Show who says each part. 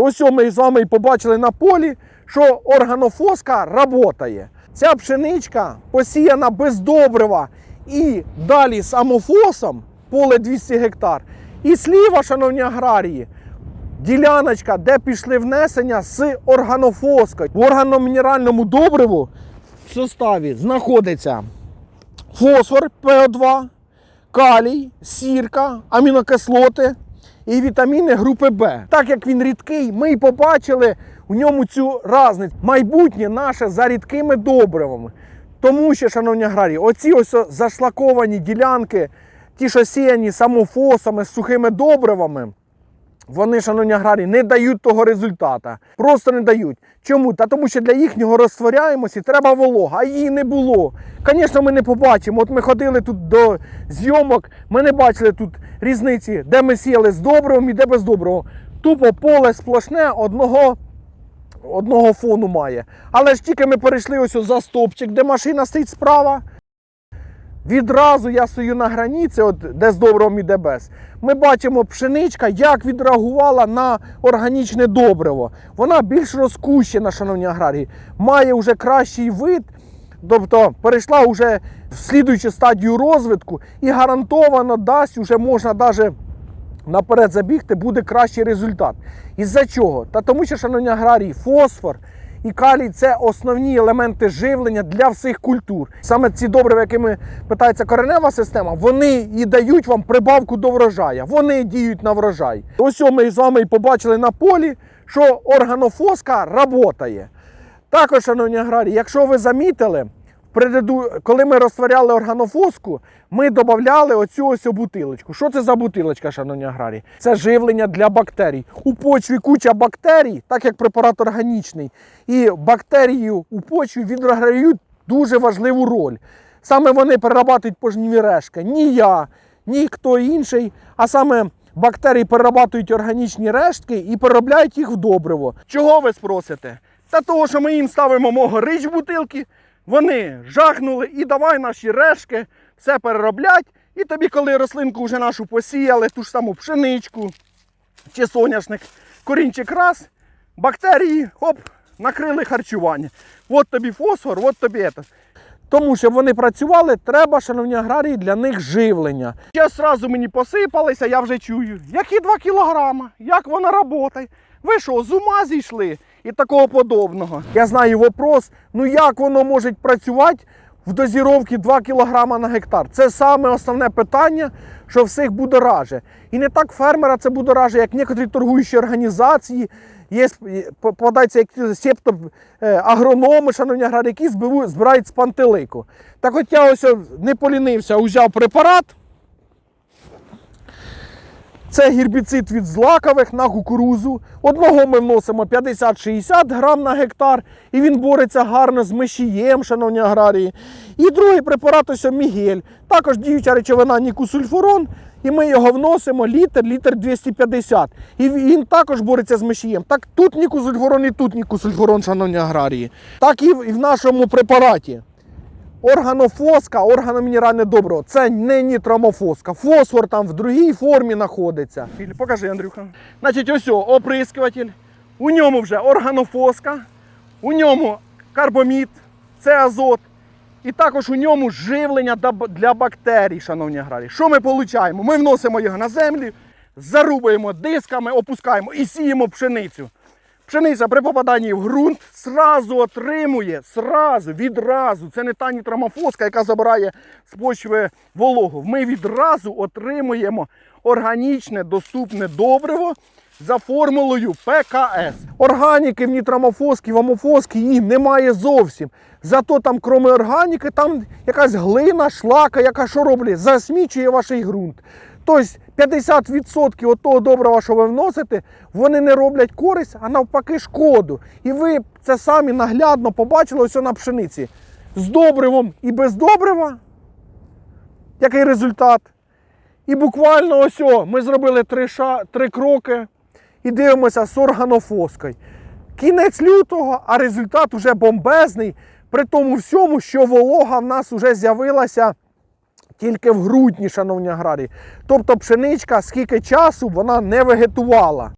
Speaker 1: Ось ми з вами і побачили на полі, що органофоска працює. Ця пшеничка посіяна без добрива і далі з амофосом, поле 200 гектар. І сліва, шановні аграрії, діляночка, де пішли внесення з органофоскою. В органомінеральному добриву в составі знаходиться фосфор ПО2, калій, сірка, амінокислоти і вітаміни групи Б. Так як він рідкий, ми й побачили у ньому цю різницю. Майбутнє наше за рідкими добривами. Тому що, шановні аграрії, оці ось зашлаковані ділянки, ті, що сіяні самофосами з сухими добривами, вони, шановні аграрії, не дають того результата. Просто не дають. Чому? Та тому що для їхнього розтворяємості треба волога, а її не було. Звісно, ми не побачимо. От ми ходили тут до зйомок, ми не бачили тут різниці, де ми сіяли з добривом і де без доброго. Тупо поле сплошне одного. Одного фону має. Але ж тільки ми перейшли ось за стопчик, де машина стоїть справа. Відразу я стою на границі, от де з добром і де без. Ми бачимо пшеничка, як відреагувала на органічне добриво. Вона більш розкущена, шановні аграрії, має вже кращий вид, тобто перейшла вже в слідуючу стадію розвитку і гарантовано дасть, вже можна навіть наперед забігти, буде кращий результат. Із-за чого? Та тому що, шановні аграрії, фосфор і калій це основні елементи живлення для всіх культур. Саме ці добрива, якими питається коренева система, вони і дають вам прибавку до врожая. Вони діють на врожай. Ось ми з вами і побачили на полі, що органофоска працює. Також, шановні аграрії, якщо ви замітили, коли ми розтворяли органофоску, ми додавали оцю ось бутилочку. Що це за бутилочка, шановні аграрії? Це живлення для бактерій. У почві куча бактерій, так як препарат органічний, і бактерії у почві відіграють дуже важливу роль. Саме вони перерабатують пожніві решки. Ні я, ні хто інший, а саме бактерії перерабатують органічні рештки і переробляють їх в добриво. Чого ви спросите? Та того, що ми їм ставимо могорич в бутилки, вони жахнули і давай наші решки все перероблять. І тобі, коли рослинку вже нашу посіяли, ту ж саму пшеничку чи соняшник, корінчик раз, бактерії, хоп, накрили харчування. От тобі фосфор, от тобі це. Тому що вони працювали, треба, шановні аграрії, для них живлення. Зараз одразу мені посипалися, я вже чую, які 2 кілограма, як вона працює. Ви що, з ума зійшли? І такого подобного. Я знаю вопрос, ну як воно може працювати в дозіровці 2 кг на гектар? Це саме основне питання, що всіх будораже. І не так фермера це будораже, як некоторі торгуючі організації, є попадаються як септо е, агрономи, шановні аграрії, які збирають з пантелику. Так от я ось не полінився, узяв препарат. Це гербіцид від злакових на кукурузу. Одного ми вносимо 50-60 грам на гектар, і він бореться гарно з мишієм, шановні аграрії. І другий препарат ось Мігель. Також діюча речовина нікусульфурон. І ми його вносимо літр, літр 250. І він також бореться з мишієм. Так тут нікусульфурон і тут нікусульфурон, шановні аграрії. Так і в нашому препараті. Органофоска, органомінеральне добриво. Це не нітромофоска. Фосфор там в другій формі знаходиться. Покажи, Андрюха. Значить, ось оприскуватель. У ньому вже органофоска, у ньому карбомід, це азот. І також у ньому живлення для бактерій, шановні аграрії. Що ми отримуємо? Ми вносимо його на землю, зарубуємо дисками, опускаємо і сіємо пшеницю. Пшениця при попаданні в ґрунт сразу отримує, сразу, відразу. Це не та нітромофоска, яка забирає з почви вологу. Ми відразу отримуємо органічне доступне добриво за формулою ПКС. Органіки в нітромофоски, в амофоски її немає зовсім. Зато там, крім органіки, там якась глина, шлака, яка що роблять, засмічує ваш ґрунт. Тобто 50% от того добрива, що ви вносите, вони не роблять користь, а навпаки шкоду. І ви це самі наглядно побачили ось на пшениці. З добривом і без добрива. Який результат? І буквально ось о, ми зробили три, ша, три кроки і дивимося з органофоскою. Кінець лютого, а результат уже бомбезний. При тому всьому, що волога в нас вже з'явилася тільки в грудні, шановні аграрії. Тобто пшеничка скільки часу вона не вегетувала.